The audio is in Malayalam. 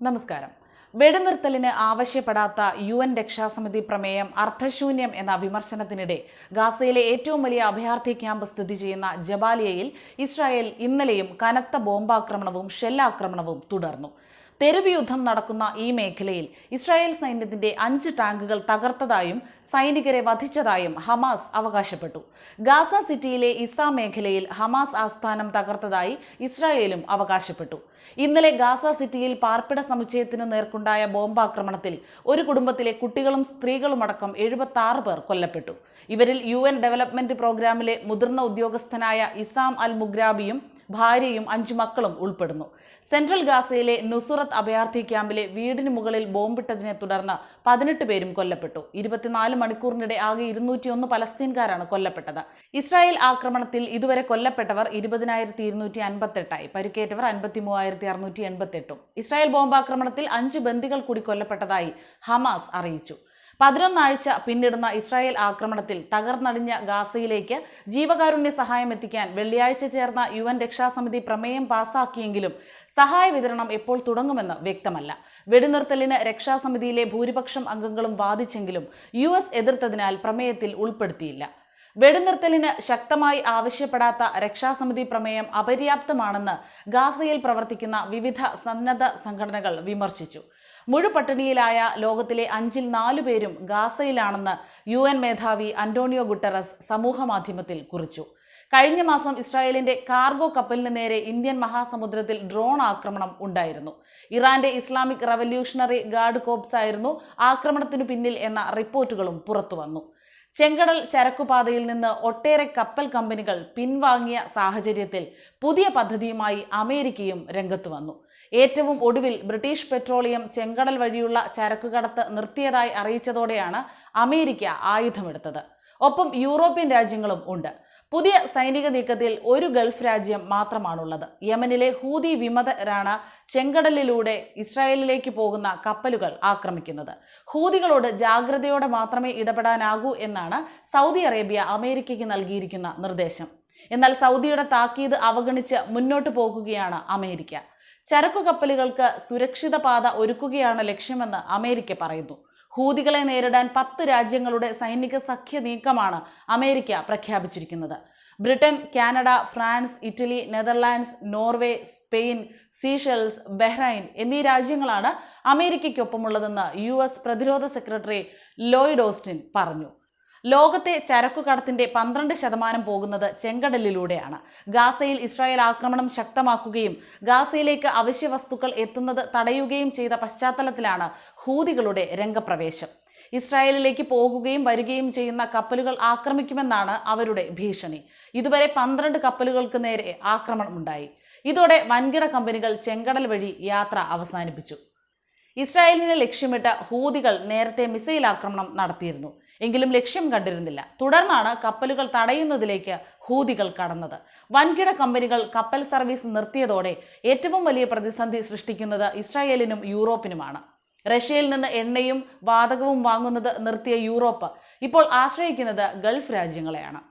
നമസ്കാരം. വെടിനിർത്തലിന് ആവശ്യപ്പെടാത്ത യു എൻ രക്ഷാസമിതി പ്രമേയം അർത്ഥശൂന്യം എന്ന വിമർശനത്തിനിടെ ഗാസയിലെ ഏറ്റവും വലിയ അഭയാർത്ഥി ക്യാമ്പ് സ്ഥിതി ചെയ്യുന്ന ജബാലിയയിൽ ഇസ്രായേൽ ഇന്നലെയും കനത്ത ബോംബാക്രമണവും ഷെല്ലാക്രമണവും തുടർന്നു. തെരുവ് യുദ്ധം നടക്കുന്ന ഈ മേഖലയിൽ ഇസ്രായേൽ സൈന്യത്തിന്റെ അഞ്ച് ടാങ്കുകൾ തകർത്തതായും സൈനികരെ വധിച്ചതായും ഹമാസ് അവകാശപ്പെട്ടു. ഗാസ സിറ്റിയിലെ ഇസ മേഖലയിൽ ഹമാസ് ആസ്ഥാനം തകർത്തതായി ഇസ്രായേലും അവകാശപ്പെട്ടു. ഇന്നലെ ഗാസ സിറ്റിയിൽ പാർപ്പിട സമുച്ചയത്തിനു നേർക്കുണ്ടായ ബോംബാക്രമണത്തിൽ ഒരു കുടുംബത്തിലെ കുട്ടികളും സ്ത്രീകളുമടക്കം എഴുപത്തി ആറ് പേർ കൊല്ലപ്പെട്ടു. ഇവരിൽ യു ഡെവലപ്മെന്റ് പ്രോഗ്രാമിലെ മുതിർന്ന ഉദ്യോഗസ്ഥനായ ഇസാം അൽ മുഗ്രാബിയും ഭാര്യയും അഞ്ചു മക്കളും ഉൾപ്പെടുന്നു. സെൻട്രൽ ഗാസയിലെ നുസുറത്ത് അഭയാർത്ഥി ക്യാമ്പിലെ വീടിന് മുകളിൽ ബോംബിട്ടതിനെ തുടർന്ന് പതിനെട്ട് പേരും കൊല്ലപ്പെട്ടു. ഇരുപത്തിനാല് മണിക്കൂറിനിടെ ആകെ ഇരുന്നൂറ്റിയൊന്ന് പലസ്തീൻകാരാണ് കൊല്ലപ്പെട്ടത്. ഇസ്രായേൽ ആക്രമണത്തിൽ ഇതുവരെ കൊല്ലപ്പെട്ടവർ ഇരുപതിനായിരത്തി ഇരുന്നൂറ്റി അൻപത്തെട്ടായി പരിക്കേറ്റവർ അൻപത്തി മൂവായിരത്തി അറുന്നൂറ്റി എൺപത്തെട്ടും ഇസ്രായേൽ ബോംബാക്രമണത്തിൽ അഞ്ച് ബന്ദികൾ കൂടി കൊല്ലപ്പെട്ടതായി ഹമാസ് അറിയിച്ചു. പതിനൊന്നാഴ്ച പിന്നിടുന്ന ഇസ്രായേൽ ആക്രമണത്തിൽ തകർന്നടിഞ്ഞ ഗാസയിലേക്ക് ജീവകാരുണ്യ സഹായം എത്തിക്കാൻ വെള്ളിയാഴ്ച ചേർന്ന യു എൻ രക്ഷാസമിതി പ്രമേയം പാസാക്കിയെങ്കിലും സഹായ വിതരണം എപ്പോൾ തുടങ്ങുമെന്ന് വ്യക്തമല്ല. വെടിനിർത്തലിന് രക്ഷാസമിതിയിലെ ഭൂരിപക്ഷം അംഗങ്ങളും വാദിച്ചെങ്കിലും യു എതിർത്തതിനാൽ പ്രമേയത്തിൽ ഉൾപ്പെടുത്തിയില്ല. വെടിനിർത്തലിന് ശക്തമായി ആവശ്യപ്പെടാത്ത രക്ഷാസമിതി പ്രമേയം അപര്യാപ്തമാണെന്ന് ഗാസയിൽ പ്രവർത്തിക്കുന്ന വിവിധ സന്നദ്ധ സംഘടനകൾ വിമർശിച്ചു. മുഴുപട്ടിണിയിലായ ലോകത്തിലെ അഞ്ചിൽ നാലു പേരും ഗാസയിലാണെന്ന് യു എൻ മേധാവി അന്റോണിയോ ഗുട്ടറസ് സമൂഹമാധ്യമത്തിൽ കുറിച്ചു. കഴിഞ്ഞ മാസം ഇസ്രായേലിന്റെ കാർഗോ കപ്പലിന് നേരെ ഇന്ത്യൻ മഹാസമുദ്രത്തിൽ ഡ്രോൺ ആക്രമണം ഉണ്ടായിരുന്നു. ഇറാന്റെ ഇസ്ലാമിക് റവല്യൂഷണറി ഗാർഡ് കോപ്സ് ആയിരുന്നു ആക്രമണത്തിനു പിന്നിൽ എന്ന റിപ്പോർട്ടുകളും പുറത്തുവന്നു. ചെങ്കടൽ ചരക്കുപാതയിൽ നിന്ന് ഒട്ടേറെ കപ്പൽ കമ്പനികൾ പിൻവാങ്ങിയ സാഹചര്യത്തിൽ പുതിയ പദ്ധതിയുമായി അമേരിക്കയും രംഗത്ത് വന്നു. ഏറ്റവും ഒടുവിൽ ബ്രിട്ടീഷ് പെട്രോളിയം ചെങ്കടൽ വഴിയുള്ള ചരക്കുകടത്ത് നിർത്തിയതായി അറിയിച്ചതോടെയാണ് അമേരിക്ക ആയുധമെടുത്തത്. ഒപ്പം യൂറോപ്യൻ രാജ്യങ്ങളും ഉണ്ട്. പുതിയ സൈനിക നീക്കത്തിൽ ഒരു ഗൾഫ് രാജ്യം മാത്രമാണുള്ളത്. യമനിലെ ഹൂതി വിമതരാണ് ചെങ്കടലിലൂടെ ഇസ്രായേലിലേക്ക് പോകുന്ന കപ്പലുകൾ ആക്രമിക്കുന്നത്. ഹൂതികളോട് ജാഗ്രതയോടെ മാത്രമേ ഇടപെടാനാകൂ എന്നാണ് സൗദി അറേബ്യ അമേരിക്കയ്ക്ക് നൽകിയിരിക്കുന്ന നിർദ്ദേശം. എന്നാൽ സൗദിയുടെ താക്കീത് അവഗണിച്ച് മുന്നോട്ട് പോകുകയാണ് അമേരിക്ക. ചരക്കു കപ്പലുകൾക്ക് സുരക്ഷിത പാത ഒരുക്കുകയാണ് ലക്ഷ്യമെന്ന് അമേരിക്ക പറയുന്നു. ഹൂതികളെ നേരിടാൻ പത്ത് രാജ്യങ്ങളുടെ സൈനിക സഖ്യ നീക്കമാണ് അമേരിക്ക പ്രഖ്യാപിച്ചിരിക്കുന്നത്. Britain Canada France Italy Netherlands Norway Spain Seychelles Bahrain എന്നീ രാജ്യങ്ങളാണ് അമേരിക്കയ്ക്കൊപ്പമുള്ളതെന്ന് യു എസ് പ്രതിരോധ സെക്രട്ടറി ലോയിഡ് ഓസ്റ്റിൻ പറഞ്ഞു. ലോകത്തെ ചരക്കുകടത്തിന്റെ പന്ത്രണ്ട് ശതമാനം പോകുന്നത് ചെങ്കടലിലൂടെയാണ്. ഗാസയിൽ ഇസ്രായേൽ ആക്രമണം ശക്തമാക്കുകയും ഗാസയിലേക്ക് അവശ്യ വസ്തുക്കൾ എത്തുന്നത് തടയുകയും ചെയ്ത പശ്ചാത്തലത്തിലാണ് ഹൂതികളുടെ രംഗപ്രവേശം. ഇസ്രായേലിലേക്ക് പോകുകയും വരികയും ചെയ്യുന്ന കപ്പലുകൾ ആക്രമിക്കുമെന്നാണ് അവരുടെ ഭീഷണി. ഇതുവരെ പന്ത്രണ്ട് കപ്പലുകൾക്ക് നേരെ ആക്രമണം ഉണ്ടായി. ഇതോടെ വൻകിട കമ്പനികൾ ചെങ്കടൽ വഴി യാത്ര അവസാനിപ്പിച്ചു. ഇസ്രായേലിനെ ലക്ഷ്യമിട്ട് ഹൂതികൾ നേരത്തെ മിസൈൽ ആക്രമണം നടത്തിയിരുന്നു. എങ്കിലും ലക്ഷ്യം കണ്ടിരുന്നില്ല. തുടർന്നാണ് കപ്പലുകൾ തടയുന്നതിലേക്ക് ഹൂതികൾ കടന്നത്. വൻകിട കമ്പനികൾ കപ്പൽ സർവീസ് നിർത്തിയതോടെ ഏറ്റവും വലിയ പ്രതിസന്ധി സൃഷ്ടിക്കുന്നത് ഇസ്രായേലിനും യൂറോപ്പിനുമാണ്. റഷ്യയിൽ നിന്ന് എണ്ണയും വാതകവും വാങ്ങുന്നത് നിർത്തിയ യൂറോപ്പ് ഇപ്പോൾ ആശ്രയിക്കുന്നത് ഗൾഫ് രാജ്യങ്ങളെയാണ്.